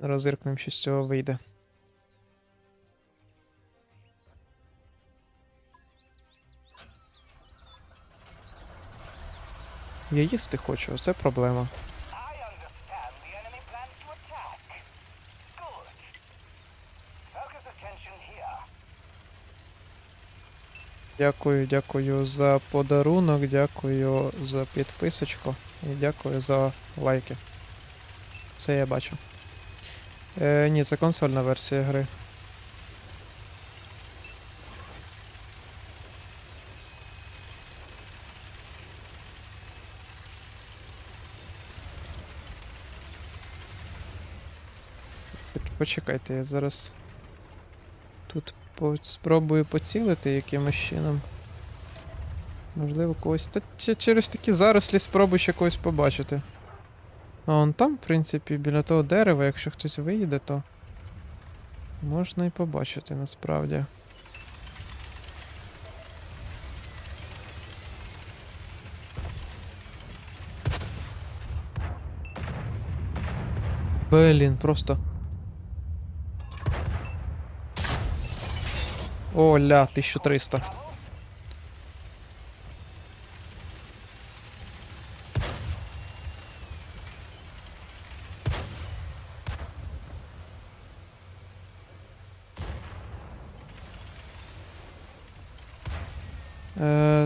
Розиркнемо, що з цього вийде. Я їсти хочу, це проблема. Дякую, дякую за подарунок, дякую за підписочку і дякую за лайки. Все я бачу. Е, ні, це консольна версія гри. Почекайте, я зараз тут по- спробую поцілити якимось чином. Можливо, когось. Та через такі зарослі спробую ще когось побачити. А он там, в принципі, біля того дерева, якщо хтось виїде, то можна і побачити насправді. Блін, просто. О, ля, 1300.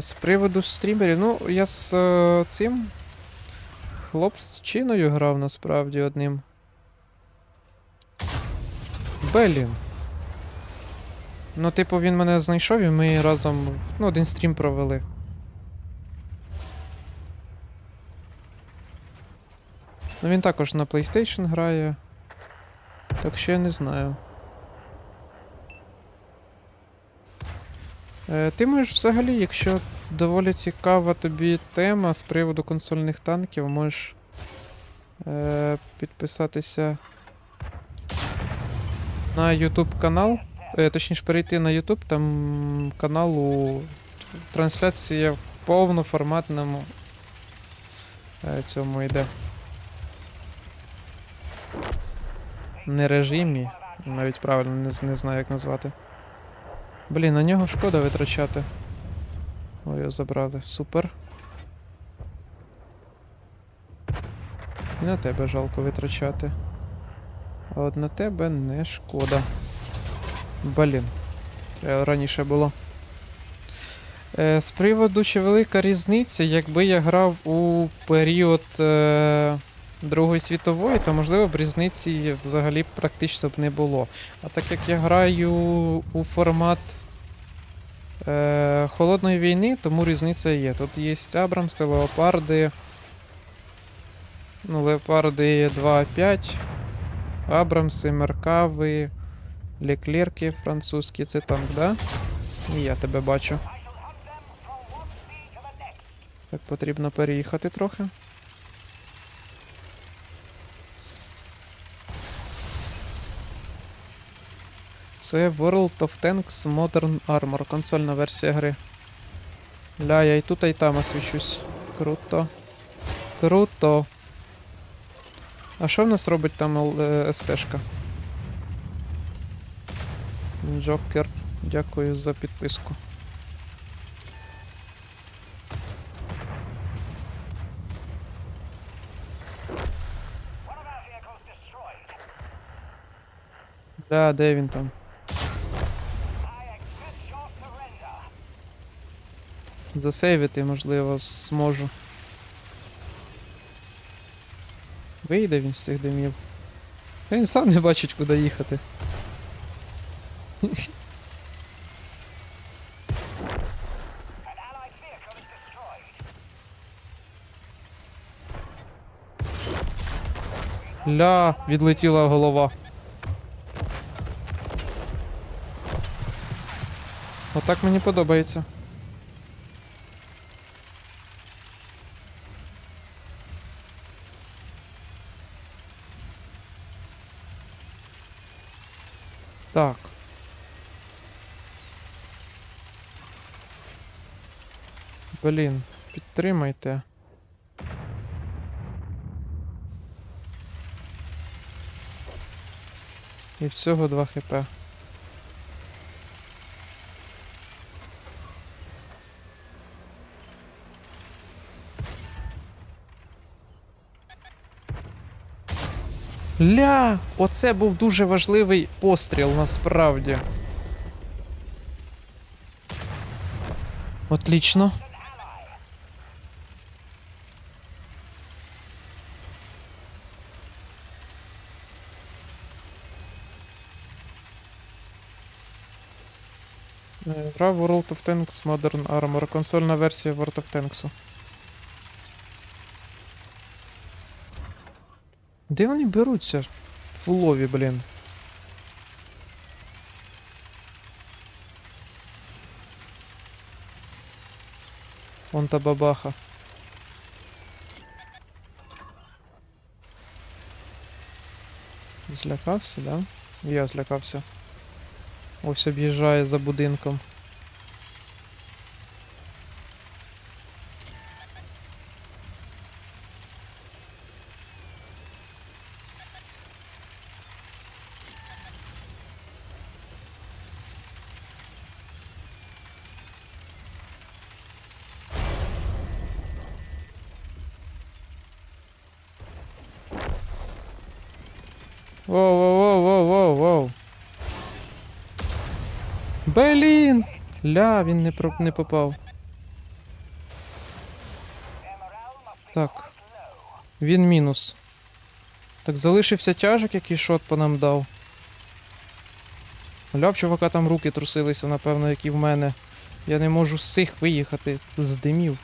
З приводу стрімерів, ну, я з е, цим хлопчиною грав насправді одним. Блін. Ну, типу, він мене знайшов і ми разом ну, один стрім провели. Ну, він також на PlayStation грає. Так що я не знаю. Ти можеш взагалі, якщо доволі цікава тобі тема з приводу консольних танків, можеш е, підписатися на YouTube канал. Е, точніше, перейти на YouTube, там канал у трансляція в повноформатному е, цьому йде. Не режимі, навіть правильно не, не знаю, як назвати. Блін, на нього шкода витрачати. Ой, його забрали. Супер. І на тебе жалко витрачати. А от на тебе не шкода. Блін. Треба раніше було. Е, з приводу, чи велика різниця, якби я грав у період е, Другої світової, то можливо б різниці взагалі практично б не було. А так як я граю у формат е, Холодної війни, тому різниця є. Тут є Абрамси, Леопарди. Ну, Леопарди 2.5, Абрамси, Меркави, Леклерки французькі, це танк, да? І я тебе бачу. Так, потрібно переїхати трохи. Це World of Tanks Modern Armor, консольна версія гри. Ля, я і тут, і там освічусь. Круто. Круто. А що в нас робить там е, СТшка? Джокер, дякую за підписку. Ля, де він там? Засейвити, можливо, зможу. Вийде він з цих димів. Та Він сам не бачить, куди їхати. Ля, відлетіла голова. Отак мені подобається. Так. Блін, підтримайте. І всього два 2 хп. Ля! Оце був дуже важливий постріл насправді. Отлично. Е, Гра World of Tanks Modern Armor, консольна версія World of Tanks. Де вони беруться? Фулові, блін. Вон та бабаха. Злякався, да? Я злякався. Ось об'їжджає за будинком. Воу, воу, воу, воу, воу, воу. Блін! Ля, він не, про... не попав. Так. Він мінус. Так, залишився тяжик, який шот по нам дав. Ля, в чувака там руки трусилися, напевно, як і в мене. Я не можу з цих виїхати з димів.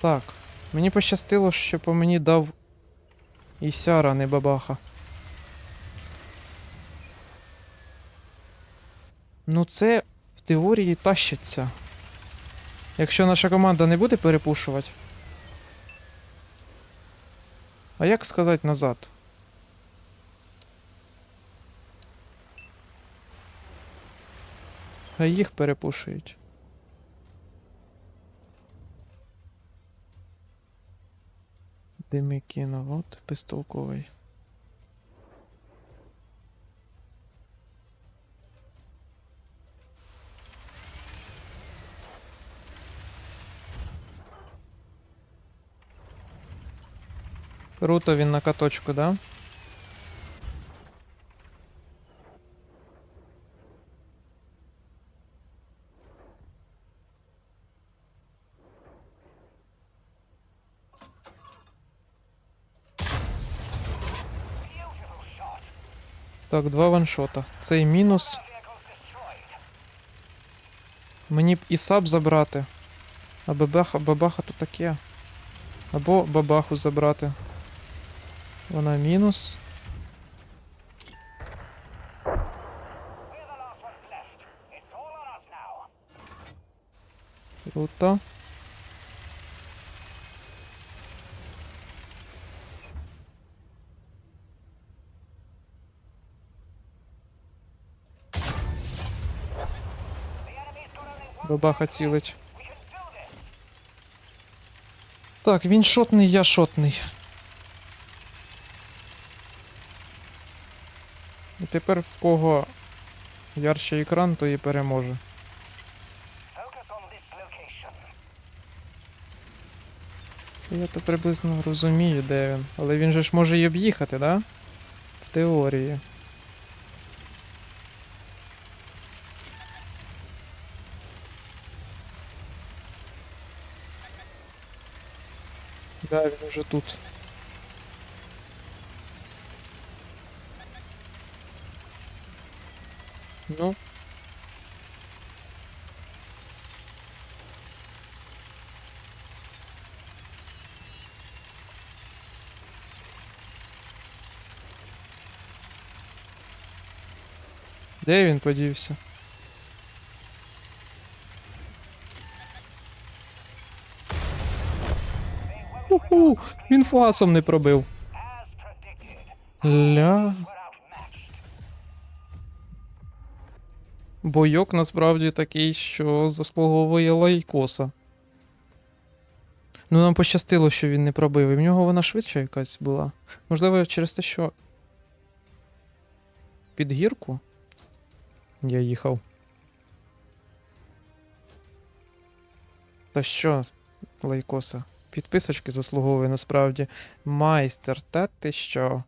Так. Мені пощастило, що по мені дав Ісяра, а не бабаха. Ну, це в теорії тащиться. Якщо наша команда не буде перепушувати. А як сказати назад? А їх перепушують. Дими кинув, от безтолковий. Круто він на каточку, да? Так, два ваншота. Цей мінус. Мені б і саб забрати. А бабаха, бабаха то таке. Або бабаху забрати. Вона мінус. We're Бабаха цілить. Так, він шотний, я шотний. І тепер в кого ярче екран, то і переможе. Я то приблизно розумію, де він. Але він же ж може й об'їхати, да? В теорії. Да, він уже тут. Ну. Де він подівся? Уху! Він фугасом не пробив. Ля. Бойок насправді такий, що заслуговує лайкоса. Ну, нам пощастило, що він не пробив. І в нього вона швидша якась була. Можливо, через те, що. Під гірку я їхав. Та що, лайкоса? Підписочки заслуговує насправді. Майстер, та ти що?